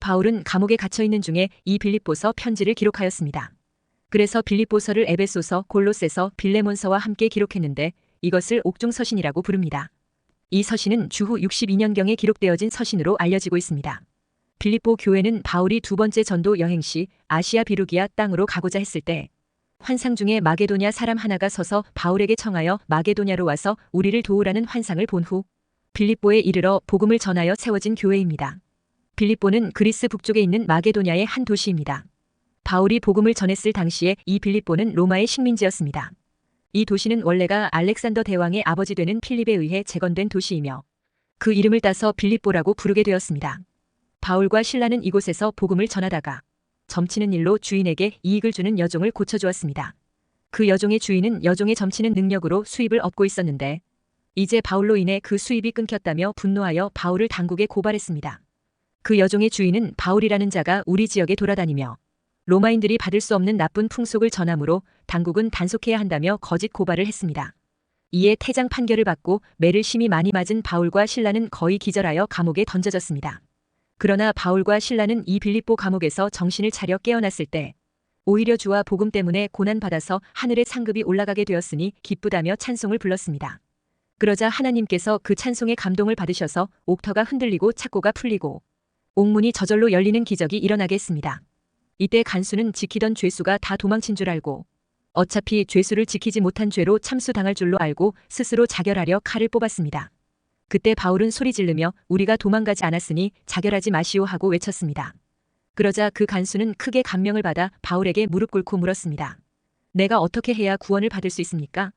바울은 감옥에 갇혀 있는 중에 이 빌립보서 편지를 기록하였습니다. 그래서 빌립보서를 에베소서, 골로새서, 빌레몬서와 함께 기록했는데 이것을 옥중 서신이라고 부릅니다. 이 서신은 주후 62년경에 기록되어진 서신으로 알려지고 있습니다. 빌립보 교회는 바울이 두 번째 전도 여행 시 아시아 비루기아 땅으로 가고자 했을 때 환상 중에 마게도냐 사람 하나가 서서 바울에게 청하여 마게도냐로 와서 우리를 도우라는 환상을 본 후 빌립보에 이르러 복음을 전하여 세워진 교회입니다. 빌립보는 그리스 북쪽에 있는 마게도냐의 한 도시입니다. 바울이 복음을 전했을 당시에 이 빌립보는 로마의 식민지였습니다. 이 도시는 원래가 알렉산더 대왕의 아버지 되는 필립에 의해 재건된 도시이며 그 이름을 따서 빌립보라고 부르게 되었습니다. 바울과 신라는 이곳에서 복음을 전하다가 점치는 일로 주인에게 이익을 주는 여종을 고쳐주었습니다. 그 여종의 주인은 여종의 점치는 능력으로 수입을 얻고 있었는데 이제 바울로 인해 그 수입이 끊겼다며 분노하여 바울을 당국에 고발했습니다. 그 여종의 주인은 바울이라는 자가 우리 지역에 돌아다니며 로마인들이 받을 수 없는 나쁜 풍속을 전함으로 당국은 단속해야 한다며 거짓 고발을 했습니다. 이에 퇴장 판결을 받고 매를 심히 많이 맞은 바울과 신라는 거의 기절하여 감옥에 던져졌습니다. 그러나 바울과 신라는 이 빌립보 감옥에서 정신을 차려 깨어났을 때 오히려 주와 복음 때문에 고난받아서 하늘의 상급이 올라가게 되었으니 기쁘다며 찬송을 불렀습니다. 그러자 하나님께서 그 찬송에 감동을 받으셔서 옥터가 흔들리고 착고가 풀리고 옥문이 저절로 열리는 기적이 일어나게 했습니다. 이때 간수는 지키던 죄수가 다 도망친 줄 알고 어차피 죄수를 지키지 못한 죄로 참수당할 줄로 알고 스스로 자결하려 칼을 뽑았습니다. 그때 바울은 소리 지르며 우리가 도망가지 않았으니 자결하지 마시오 하고 외쳤습니다. 그러자 그 간수는 크게 감명을 받아 바울에게 무릎 꿇고 물었습니다. 내가 어떻게 해야 구원을 받을 수 있습니까?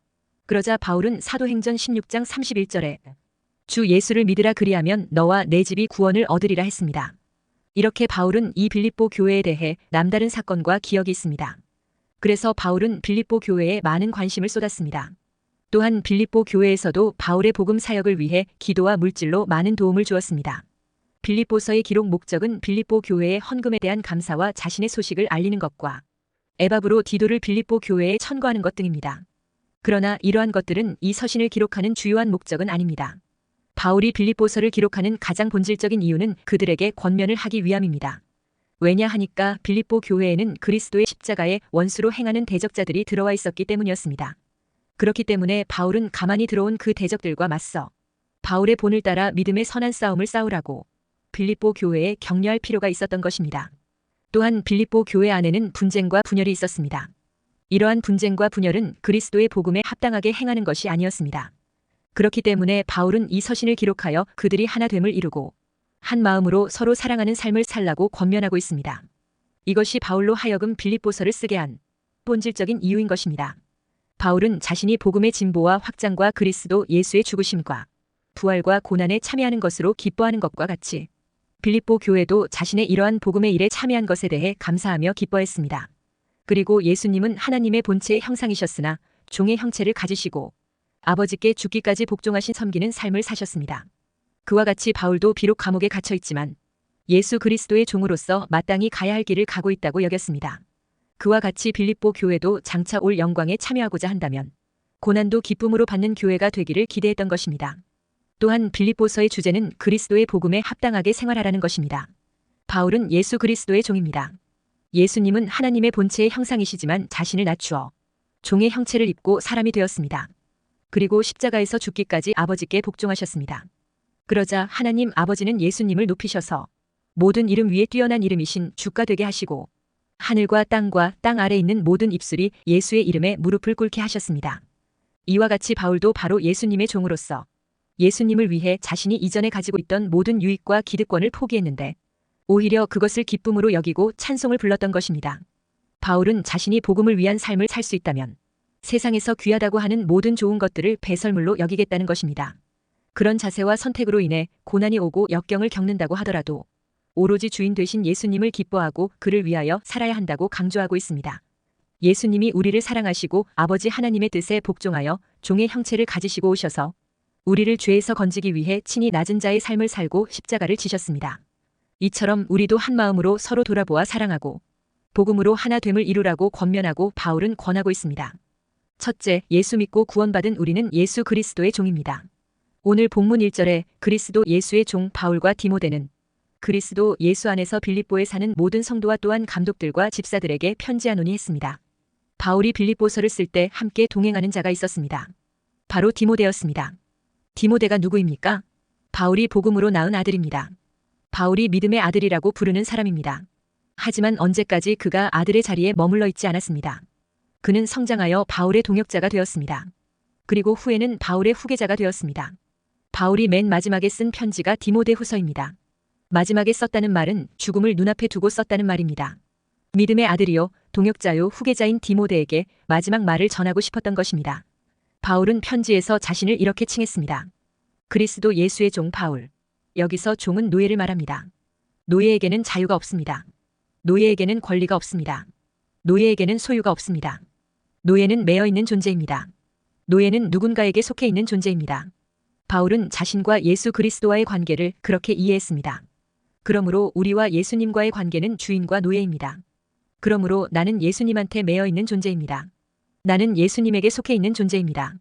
그러자 바울은 사도행전 16장 31절에 주 예수를 믿으라 그리하면 너와 내 집이 구원을 얻으리라 했습니다. 이렇게 바울은 이 빌립보 교회에 대해 남다른 사건과 기억이 있습니다. 그래서 바울은 빌립보 교회에 많은 관심을 쏟았습니다. 또한 빌립보 교회에서도 바울의 복음 사역을 위해 기도와 물질로 많은 도움을 주었습니다. 빌립보서의 기록 목적은 빌립보 교회의 헌금에 대한 감사와 자신의 소식을 알리는 것과 에바브로 디도를 빌립보 교회에 천거하는 것 등입니다. 그러나 이러한 것들은 이 서신을 기록하는 주요한 목적은 아닙니다. 바울이 빌립보서를 기록하는 가장 본질적인 이유는 그들에게 권면을 하기 위함입니다. 왜냐 하니까 빌립보 교회에는 그리스도의 십자가에 원수로 행하는 대적자들이 들어와 있었기 때문이었습니다. 그렇기 때문에 바울은 가만히 들어온 그 대적들과 맞서 바울의 본을 따라 믿음의 선한 싸움을 싸우라고 빌립보 교회에 격려할 필요가 있었던 것입니다. 또한 빌립보 교회 안에는 분쟁과 분열이 있었습니다. 이러한 분쟁과 분열은 그리스도의 복음에 합당하게 행하는 것이 아니었습니다. 그렇기 때문에 바울은 이 서신을 기록하여 그들이 하나됨을 이루고 한 마음으로 서로 사랑하는 삶을 살라고 권면하고 있습니다. 이것이 바울로 하여금 빌립보서를 쓰게 한 본질적인 이유인 것입니다. 바울은 자신이 복음의 진보와 확장과 그리스도 예수의 죽으심과 부활과 고난에 참여하는 것으로 기뻐하는 것과 같이 빌립보 교회도 자신의 이러한 복음의 일에 참여한 것에 대해 감사하며 기뻐했습니다. 그리고 예수님은 하나님의 본체의 형상이셨으나 종의 형체를 가지시고 아버지께 죽기까지 복종하신 섬기는 삶을 사셨습니다. 그와 같이 바울도 비록 감옥에 갇혀 있지만 예수 그리스도의 종으로서 마땅히 가야 할 길을 가고 있다고 여겼습니다. 그와 같이 빌립보 교회도 장차 올 영광에 참여하고자 한다면 고난도 기쁨으로 받는 교회가 되기를 기대했던 것입니다. 또한 빌립보서의 주제는 그리스도의 복음에 합당하게 생활하라는 것입니다. 바울은 예수 그리스도의 종입니다. 예수님은 하나님의 본체의 형상이시지만 자신을 낮추어 종의 형체를 입고 사람이 되었습니다. 그리고 십자가에서 죽기까지 아버지께 복종하셨습니다. 그러자 하나님 아버지는 예수님을 높이셔서 모든 이름 위에 뛰어난 이름이신 주가 되게 하시고 하늘과 땅과 땅 아래 있는 모든 입술이 예수의 이름에 무릎을 꿇게 하셨습니다. 이와 같이 바울도 바로 예수님의 종으로서 예수님을 위해 자신이 이전에 가지고 있던 모든 유익과 기득권을 포기했는데 오히려 그것을 기쁨으로 여기고 찬송을 불렀던 것입니다. 바울은 자신이 복음을 위한 삶을 살 수 있다면 세상에서 귀하다고 하는 모든 좋은 것들을 배설물로 여기겠다는 것입니다. 그런 자세와 선택으로 인해 고난이 오고 역경을 겪는다고 하더라도 오로지 주인 되신 예수님을 기뻐하고 그를 위하여 살아야 한다고 강조하고 있습니다. 예수님이 우리를 사랑하시고 아버지 하나님의 뜻에 복종하여 종의 형체를 가지시고 오셔서 우리를 죄에서 건지기 위해 친히 낮은 자의 삶을 살고 십자가를 지셨습니다. 이처럼 우리도 한 마음으로 서로 돌아보아 사랑하고 복음으로 하나 됨을 이루라고 권면하고 바울은 권하고 있습니다. 첫째, 예수 믿고 구원받은 우리는 예수 그리스도의 종입니다. 오늘 본문 1절에 그리스도 예수의 종 바울과 디모데는 그리스도 예수 안에서 빌립보에 사는 모든 성도와 또한 감독들과 집사들에게 편지하노니 했습니다. 바울이 빌립보서를 쓸 때 함께 동행하는 자가 있었습니다. 바로 디모데였습니다. 디모데가 누구입니까? 바울이 복음으로 낳은 아들입니다. 바울이 믿음의 아들이라고 부르는 사람입니다. 하지만 언제까지 그가 아들의 자리에 머물러 있지 않았습니다. 그는 성장하여 바울의 동역자가 되었습니다. 그리고 후에는 바울의 후계자가 되었습니다. 바울이 맨 마지막에 쓴 편지가 디모데 후서입니다. 마지막에 썼다는 말은 죽음을 눈앞에 두고 썼다는 말입니다. 믿음의 아들이요, 동역자요, 후계자인 디모데에게 마지막 말을 전하고 싶었던 것입니다. 바울은 편지에서 자신을 이렇게 칭했습니다. 그리스도 예수의 종 바울. 여기서 종은 노예를 말합니다. 노예에게는 자유가 없습니다. 노예에게는 권리가 없습니다. 노예에게는 소유가 없습니다. 노예는 매여 있는 존재입니다. 노예는 누군가에게 속해 있는 존재입니다. 바울은 자신과 예수 그리스도와의 관계를 그렇게 이해했습니다. 그러므로 우리와 예수님과의 관계는 주인과 노예입니다. 그러므로 나는 예수님한테 매여 있는 존재입니다. 나는 예수님에게 속해 있는 존재입니다.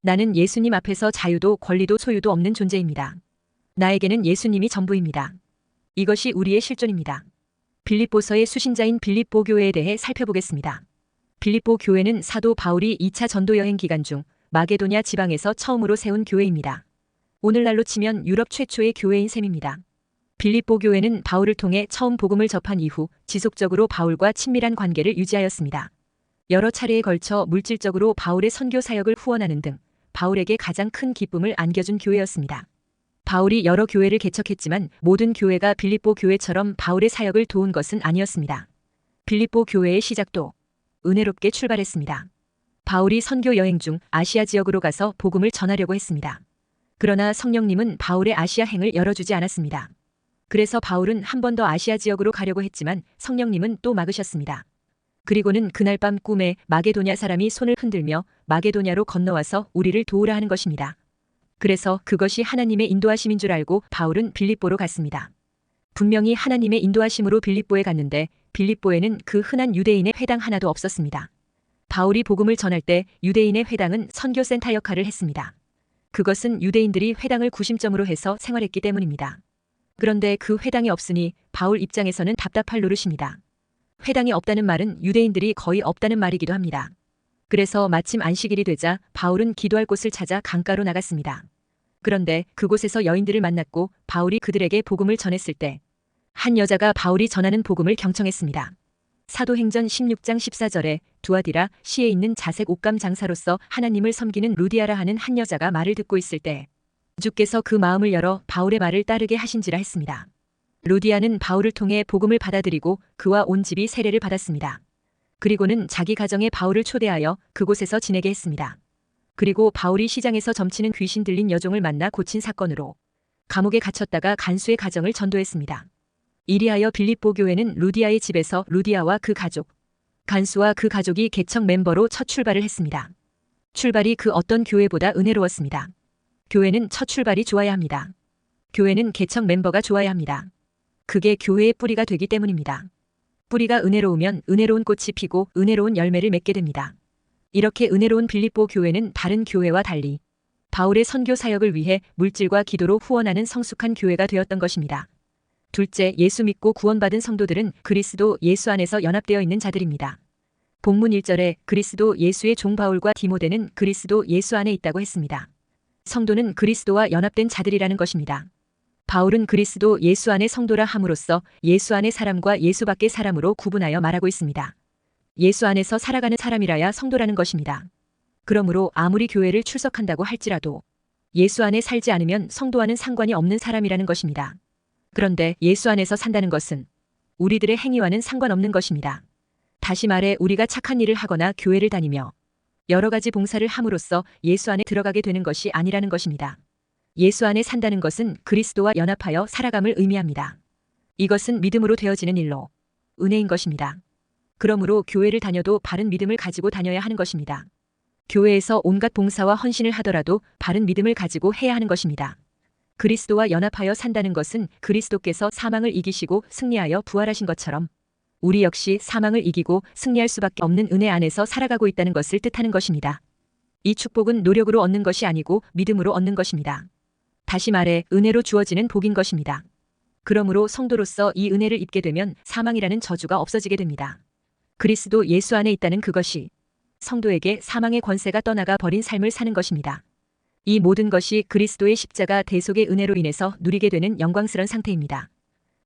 나는 예수님 앞에서 자유도 권리도 소유도 없는 존재입니다. 나에게는 예수님이 전부입니다. 이것이 우리의 실존입니다. 빌립보서의 수신자인 빌립보 교회에 대해 살펴보겠습니다. 빌립보 교회는 사도 바울이 2차 전도 여행 기간 중 마게도냐 지방에서 처음으로 세운 교회입니다. 오늘날로 치면 유럽 최초의 교회인 셈입니다. 빌립보 교회는 바울을 통해 처음 복음을 접한 이후 지속적으로 바울과 친밀한 관계를 유지하였습니다. 여러 차례에 걸쳐 물질적으로 바울의 선교 사역을 후원하는 등 바울에게 가장 큰 기쁨을 안겨준 교회였습니다. 바울이 여러 교회를 개척했지만 모든 교회가 빌립보 교회처럼 바울의 사역을 도운 것은 아니었습니다. 빌립보 교회의 시작도 은혜롭게 출발했습니다. 바울이 선교 여행 중 아시아 지역으로 가서 복음을 전하려고 했습니다. 그러나 성령님은 바울의 아시아 행을 열어주지 않았습니다. 그래서 바울은 한 번 더 아시아 지역으로 가려고 했지만 성령님은 또 막으셨습니다. 그리고는 그날 밤 꿈에 마게도냐 사람이 손을 흔들며 마게도냐로 건너와서 우리를 도우라 하는 것입니다. 그래서 그것이 하나님의 인도하심인 줄 알고 바울은 빌립보로 갔습니다. 분명히 하나님의 인도하심으로 빌립보에 갔는데 빌립보에는 그 흔한 유대인의 회당 하나도 없었습니다. 바울이 복음을 전할 때 유대인의 회당은 선교센터 역할을 했습니다. 그것은 유대인들이 회당을 구심점으로 해서 생활했기 때문입니다. 그런데 그 회당이 없으니 바울 입장에서는 답답할 노릇입니다. 회당이 없다는 말은 유대인들이 거의 없다는 말이기도 합니다. 그래서 마침 안식일이 되자 바울은 기도할 곳을 찾아 강가로 나갔습니다. 그런데 그곳에서 여인들을 만났고 바울이 그들에게 복음을 전했을 때 한 여자가 바울이 전하는 복음을 경청했습니다. 사도행전 16장 14절에 두아디라 시에 있는 자색 옷감 장사로서 하나님을 섬기는 루디아라 하는 한 여자가 말을 듣고 있을 때 주께서 그 마음을 열어 바울의 말을 따르게 하신지라 했습니다. 루디아는 바울을 통해 복음을 받아들이고 그와 온 집이 세례를 받았습니다. 그리고는 자기 가정에 바울을 초대하여 그곳에서 지내게 했습니다. 그리고 바울이 시장에서 점치는 귀신 들린 여종을 만나 고친 사건으로 감옥에 갇혔다가 간수의 가정을 전도했습니다. 이리하여 빌립보 교회는 루디아의 집에서 루디아와 그 가족, 간수와 그 가족이 개척 멤버로 첫 출발을 했습니다. 출발이 그 어떤 교회보다 은혜로웠습니다. 교회는 첫 출발이 좋아야 합니다. 교회는 개척 멤버가 좋아야 합니다. 그게 교회의 뿌리가 되기 때문입니다. 뿌리가 은혜로우면 은혜로운 꽃이 피고 은혜로운 열매를 맺게 됩니다. 이렇게 은혜로운 빌립보 교회는 다른 교회와 달리 바울의 선교 사역을 위해 물질과 기도로 후원하는 성숙한 교회가 되었던 것입니다. 둘째, 예수 믿고 구원받은 성도들은 그리스도 예수 안에서 연합되어 있는 자들입니다. 본문 1절에 그리스도 예수의 종 바울과 디모데는 그리스도 예수 안에 있다고 했습니다. 성도는 그리스도와 연합된 자들이라는 것입니다. 바울은 그리스도 예수 안의 성도라 함으로써 예수 안의 사람과 예수 밖의 사람으로 구분하여 말하고 있습니다. 예수 안에서 살아가는 사람이라야 성도라는 것입니다. 그러므로 아무리 교회를 출석한다고 할지라도 예수 안에 살지 않으면 성도와는 상관이 없는 사람이라는 것입니다. 그런데 예수 안에서 산다는 것은 우리들의 행위와는 상관없는 것입니다. 다시 말해 우리가 착한 일을 하거나 교회를 다니며 여러 가지 봉사를 함으로써 예수 안에 들어가게 되는 것이 아니라는 것입니다. 예수 안에 산다는 것은 그리스도와 연합하여 살아감을 의미합니다. 이것은 믿음으로 되어지는 일로 은혜인 것입니다. 그러므로 교회를 다녀도 바른 믿음을 가지고 다녀야 하는 것입니다. 교회에서 온갖 봉사와 헌신을 하더라도 바른 믿음을 가지고 해야 하는 것입니다. 그리스도와 연합하여 산다는 것은 그리스도께서 사망을 이기시고 승리하여 부활하신 것처럼 우리 역시 사망을 이기고 승리할 수밖에 없는 은혜 안에서 살아가고 있다는 것을 뜻하는 것입니다. 이 축복은 노력으로 얻는 것이 아니고 믿음으로 얻는 것입니다. 다시 말해 은혜로 주어지는 복인 것입니다. 그러므로 성도로서 이 은혜를 입게 되면 사망이라는 저주가 없어지게 됩니다. 그리스도 예수 안에 있다는 그것이 성도에게 사망의 권세가 떠나가 버린 삶을 사는 것입니다. 이 모든 것이 그리스도의 십자가 대속의 은혜로 인해서 누리게 되는 영광스런 상태입니다.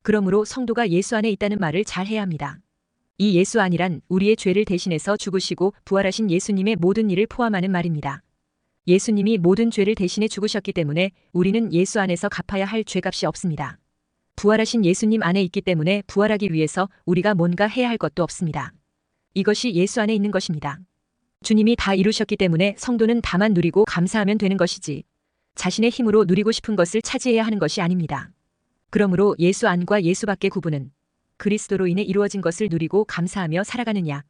그러므로 성도가 예수 안에 있다는 말을 잘 해야 합니다. 이 예수 안이란 우리의 죄를 대신해서 죽으시고 부활하신 예수님의 모든 일을 포함하는 말입니다. 예수님이 모든 죄를 대신해 죽으셨기 때문에 우리는 예수 안에서 갚아야 할 죄값이 없습니다. 부활하신 예수님 안에 있기 때문에 부활하기 위해서 우리가 뭔가 해야 할 것도 없습니다. 이것이 예수 안에 있는 것입니다. 주님이 다 이루셨기 때문에 성도는 다만 누리고 감사하면 되는 것이지 자신의 힘으로 누리고 싶은 것을 차지해야 하는 것이 아닙니다. 그러므로 예수 안과 예수 밖의 구분은 그리스도로 인해 이루어진 것을 누리고 감사하며 살아가느냐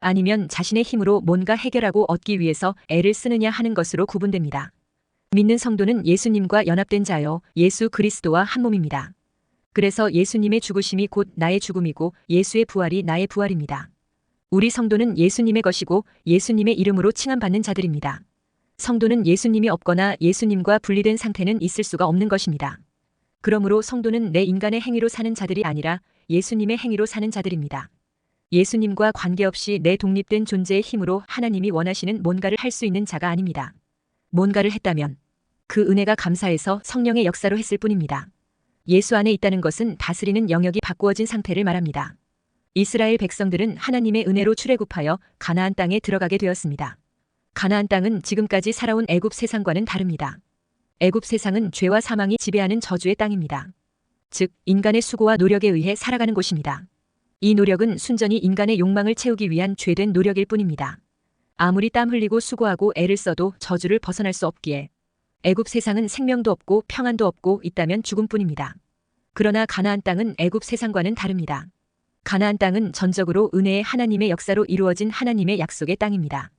아니면 자신의 힘으로 뭔가 해결하고 얻기 위해서 애를 쓰느냐 하는 것으로 구분됩니다. 믿는 성도는 예수님과 연합된 자여 예수 그리스도와 한 몸입니다. 그래서 예수님의 죽으심이 곧 나의 죽음이고 예수의 부활이 나의 부활입니다. 우리 성도는 예수님의 것이고 예수님의 이름으로 칭함받는 자들입니다. 성도는 예수님이 없거나 예수님과 분리된 상태는 있을 수가 없는 것입니다. 그러므로 성도는 내 인간의 행위로 사는 자들이 아니라 예수님의 행위로 사는 자들입니다. 예수님과 관계없이 내 독립된 존재의 힘으로 하나님이 원하시는 뭔가를 할 수 있는 자가 아닙니다. 뭔가를 했다면 그 은혜가 감사해서 성령의 역사로 했을 뿐입니다. 예수 안에 있다는 것은 다스리는 영역이 바꾸어진 상태를 말합니다. 이스라엘 백성들은 하나님의 은혜로 출애굽하여 가나안 땅에 들어가게 되었습니다. 가나안 땅은 지금까지 살아온 애굽 세상과는 다릅니다. 애굽 세상은 죄와 사망이 지배하는 저주의 땅입니다. 즉 인간의 수고와 노력에 의해 살아가는 곳입니다. 이 노력은 순전히 인간의 욕망을 채우기 위한 죄된 노력일 뿐입니다. 아무리 땀 흘리고 수고하고 애를 써도 저주를 벗어날 수 없기에 애굽 세상은 생명도 없고 평안도 없고 있다면 죽음뿐입니다. 그러나 가나안 땅은 애굽 세상과는 다릅니다. 가나안 땅은 전적으로 은혜의 하나님의 역사로 이루어진 하나님의 약속의 땅입니다.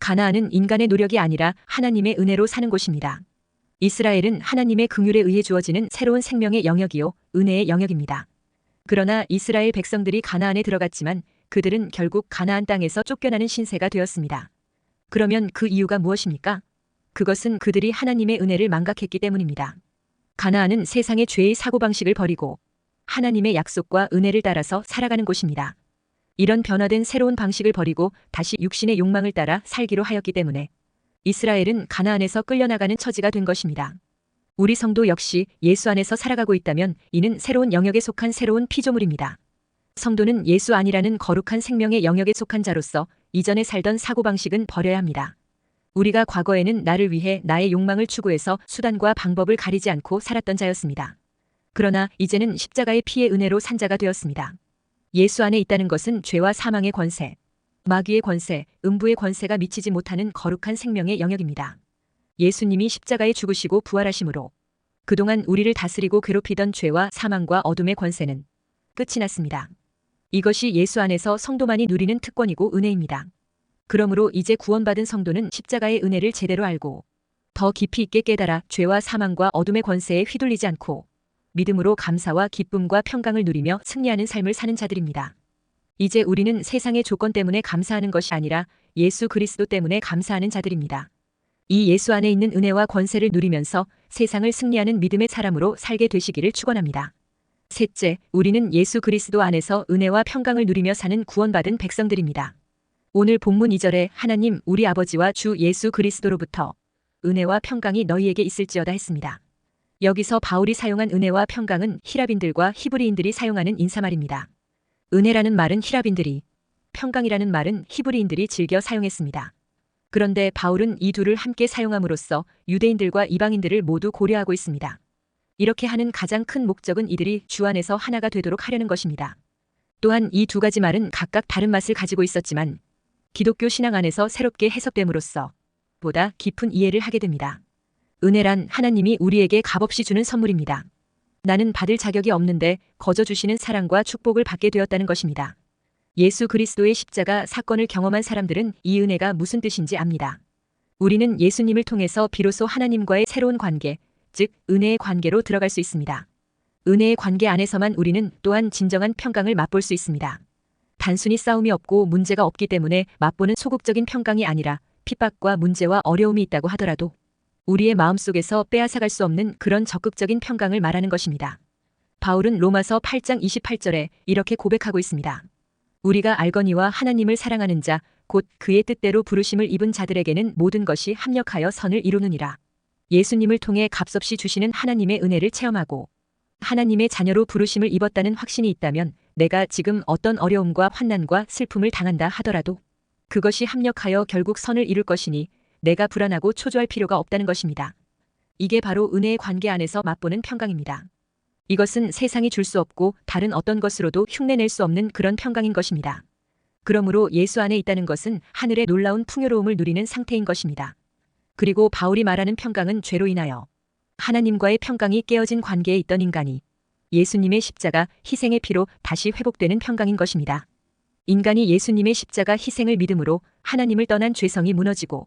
가나안은 인간의 노력이 아니라 하나님의 은혜로 사는 곳입니다. 이스라엘은 하나님의 긍휼에 의해 주어지는 새로운 생명의 영역이요 은혜의 영역입니다. 그러나 이스라엘 백성들이 가나안에 들어갔지만 그들은 결국 가나안 땅에서 쫓겨나는 신세가 되었습니다. 그러면 그 이유가 무엇입니까? 그것은 그들이 하나님의 은혜를 망각했기 때문입니다. 가나안은 세상의 죄의 사고방식을 버리고 하나님의 약속과 은혜를 따라서 살아가는 곳입니다. 이런 변화된 새로운 방식을 버리고 다시 육신의 욕망을 따라 살기로 하였기 때문에 이스라엘은 가나안에서 끌려나가는 처지가 된 것입니다. 우리 성도 역시 예수 안에서 살아가고 있다면 이는 새로운 영역에 속한 새로운 피조물입니다. 성도는 예수 안이라는 거룩한 생명의 영역에 속한 자로서 이전에 살던 사고방식은 버려야 합니다. 우리가 과거에는 나를 위해 나의 욕망을 추구해서 수단과 방법을 가리지 않고 살았던 자였습니다. 그러나 이제는 십자가의 피의 은혜로 산자가 되었습니다. 예수 안에 있다는 것은 죄와 사망의 권세, 마귀의 권세, 음부의 권세가 미치지 못하는 거룩한 생명의 영역입니다. 예수님이 십자가에 죽으시고 부활하심으로 그동안 우리를 다스리고 괴롭히던 죄와 사망과 어둠의 권세는 끝이 났습니다. 이것이 예수 안에서 성도만이 누리는 특권이고 은혜입니다. 그러므로 이제 구원받은 성도는 십자가의 은혜를 제대로 알고 더 깊이 있게 깨달아 죄와 사망과 어둠의 권세에 휘둘리지 않고 믿음으로 감사와 기쁨과 평강을 누리며 승리하는 삶을 사는 자들입니다. 이제 우리는 세상의 조건 때문에 감사하는 것이 아니라 예수 그리스도 때문에 감사하는 자들입니다. 이 예수 안에 있는 은혜와 권세를 누리면서 세상을 승리하는 믿음의 사람으로 살게 되시기를 축원합니다. 셋째, 우리는 예수 그리스도 안에서 은혜와 평강을 누리며 사는 구원받은 백성들입니다. 오늘 본문 2절에 하나님 우리 아버지와 주 예수 그리스도로부터 은혜와 평강이 너희에게 있을지어다 했습니다. 여기서 바울이 사용한 은혜와 평강은 히라빈들과 히브리인들이 사용하는 인사말입니다. 은혜라는 말은 히라빈들이, 평강이라는 말은 히브리인들이 즐겨 사용했습니다. 그런데 바울은 이 둘을 함께 사용함으로써 유대인들과 이방인들을 모두 고려하고 있습니다. 이렇게 하는 가장 큰 목적은 이들이 주 안에서 하나가 되도록 하려는 것입니다. 또한 이 두 가지 말은 각각 다른 맛을 가지고 있었지만 기독교 신앙 안에서 새롭게 해석됨으로써 보다 깊은 이해를 하게 됩니다. 은혜란 하나님이 우리에게 값없이 주는 선물입니다. 나는 받을 자격이 없는데 거저 주시는 사랑과 축복을 받게 되었다는 것입니다. 예수 그리스도의 십자가 사건을 경험한 사람들은 이 은혜가 무슨 뜻인지 압니다. 우리는 예수님을 통해서 비로소 하나님과의 새로운 관계, 즉 은혜의 관계로 들어갈 수 있습니다. 은혜의 관계 안에서만 우리는 또한 진정한 평강을 맛볼 수 있습니다. 단순히 싸움이 없고 문제가 없기 때문에 맛보는 소극적인 평강이 아니라 핍박과 문제와 어려움이 있다고 하더라도 우리의 마음속에서 빼앗아갈 수 없는 그런 적극적인 평강을 말하는 것입니다. 바울은 로마서 8장 28절에 이렇게 고백하고 있습니다. 우리가 알거니와 하나님을 사랑하는 자, 곧 그의 뜻대로 부르심을 입은 자들에게는 모든 것이 합력하여 선을 이루느니라. 예수님을 통해 값없이 주시는 하나님의 은혜를 체험하고 하나님의 자녀로 부르심을 입었다는 확신이 있다면 내가 지금 어떤 어려움과 환난과 슬픔을 당한다 하더라도 그것이 합력하여 결국 선을 이룰 것이니 내가 불안하고 초조할 필요가 없다는 것입니다. 이게 바로 은혜의 관계 안에서 맛보는 평강입니다. 이것은 세상이 줄 수 없고 다른 어떤 것으로도 흉내낼 수 없는 그런 평강인 것입니다. 그러므로 예수 안에 있다는 것은 하늘의 놀라운 풍요로움을 누리는 상태인 것입니다. 그리고 바울이 말하는 평강은 죄로 인하여 하나님과의 평강이 깨어진 관계에 있던 인간이 예수님의 십자가 희생의 피로 다시 회복되는 평강인 것입니다. 인간이 예수님의 십자가 희생을 믿음으로 하나님을 떠난 죄성이 무너지고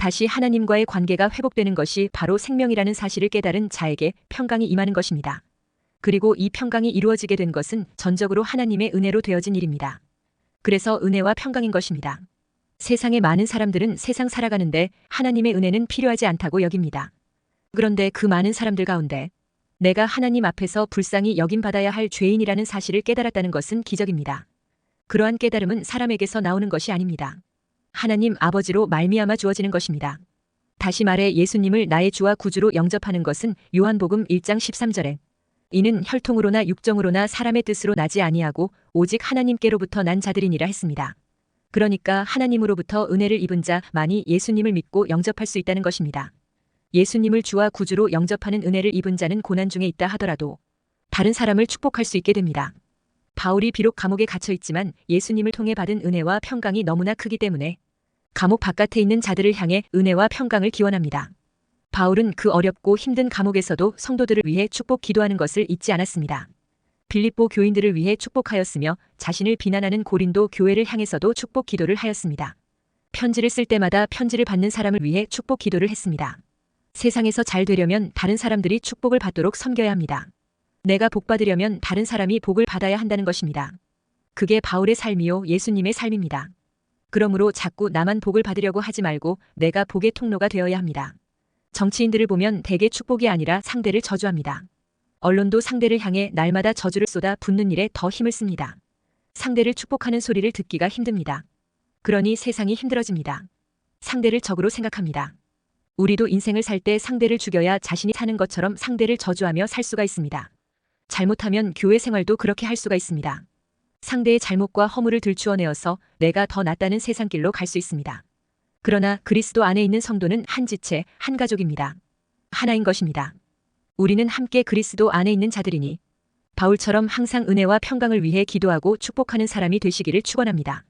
다시 하나님과의 관계가 회복되는 것이 바로 생명이라는 사실을 깨달은 자에게 평강이 임하는 것입니다. 그리고 이 평강이 이루어지게 된 것은 전적으로 하나님의 은혜로 되어진 일입니다. 그래서 은혜와 평강인 것입니다. 세상의 많은 사람들은 세상 살아가는데 하나님의 은혜는 필요하지 않다고 여깁니다. 그런데 그 많은 사람들 가운데 내가 하나님 앞에서 불쌍히 여김받아야 할 죄인이라는 사실을 깨달았다는 것은 기적입니다. 그러한 깨달음은 사람에게서 나오는 것이 아닙니다. 하나님 아버지로 말미암아 주어지는 것입니다. 다시 말해 예수님을 나의 주와 구주로 영접하는 것은 요한복음 1장 13절에 이는 혈통으로나 육정으로나 사람의 뜻으로 나지 아니하고 오직 하나님께로부터 난 자들이니라 했습니다. 그러니까 하나님으로부터 은혜를 입은 자만이 예수님을 믿고 영접할 수 있다는 것입니다. 예수님을 주와 구주로 영접하는 은혜를 입은 자는 고난 중에 있다 하더라도 다른 사람을 축복할 수 있게 됩니다. 바울이 비록 감옥에 갇혀 있지만 예수님을 통해 받은 은혜와 평강이 너무나 크기 때문에 감옥 바깥에 있는 자들을 향해 은혜와 평강을 기원합니다. 바울은 그 어렵고 힘든 감옥에서도 성도들을 위해 축복 기도하는 것을 잊지 않았습니다. 빌립보 교인들을 위해 축복하였으며 자신을 비난하는 고린도 교회를 향해서도 축복 기도를 하였습니다. 편지를 쓸 때마다 편지를 받는 사람을 위해 축복 기도를 했습니다. 세상에서 잘 되려면 다른 사람들이 축복을 받도록 섬겨야 합니다. 내가 복 받으려면 다른 사람이 복을 받아야 한다는 것입니다. 그게 바울의 삶이요 예수님의 삶입니다. 그러므로 자꾸 나만 복을 받으려고 하지 말고 내가 복의 통로가 되어야 합니다. 정치인들을 보면 대개 축복이 아니라 상대를 저주합니다. 언론도 상대를 향해 날마다 저주를 쏟아 붓는 일에 더 힘을 씁니다. 상대를 축복하는 소리를 듣기가 힘듭니다. 그러니 세상이 힘들어집니다. 상대를 적으로 생각합니다. 우리도 인생을 살 때 상대를 죽여야 자신이 사는 것처럼 상대를 저주하며 살 수가 있습니다. 잘못하면 교회 생활도 그렇게 할 수가 있습니다. 상대의 잘못과 허물을 들추어내어서 내가 더 낫다는 세상길로 갈 수 있습니다. 그러나 그리스도 안에 있는 성도는 한 지체, 한 가족입니다. 하나인 것입니다. 우리는 함께 그리스도 안에 있는 자들이니 바울처럼 항상 은혜와 평강을 위해 기도하고 축복하는 사람이 되시기를 축원합니다.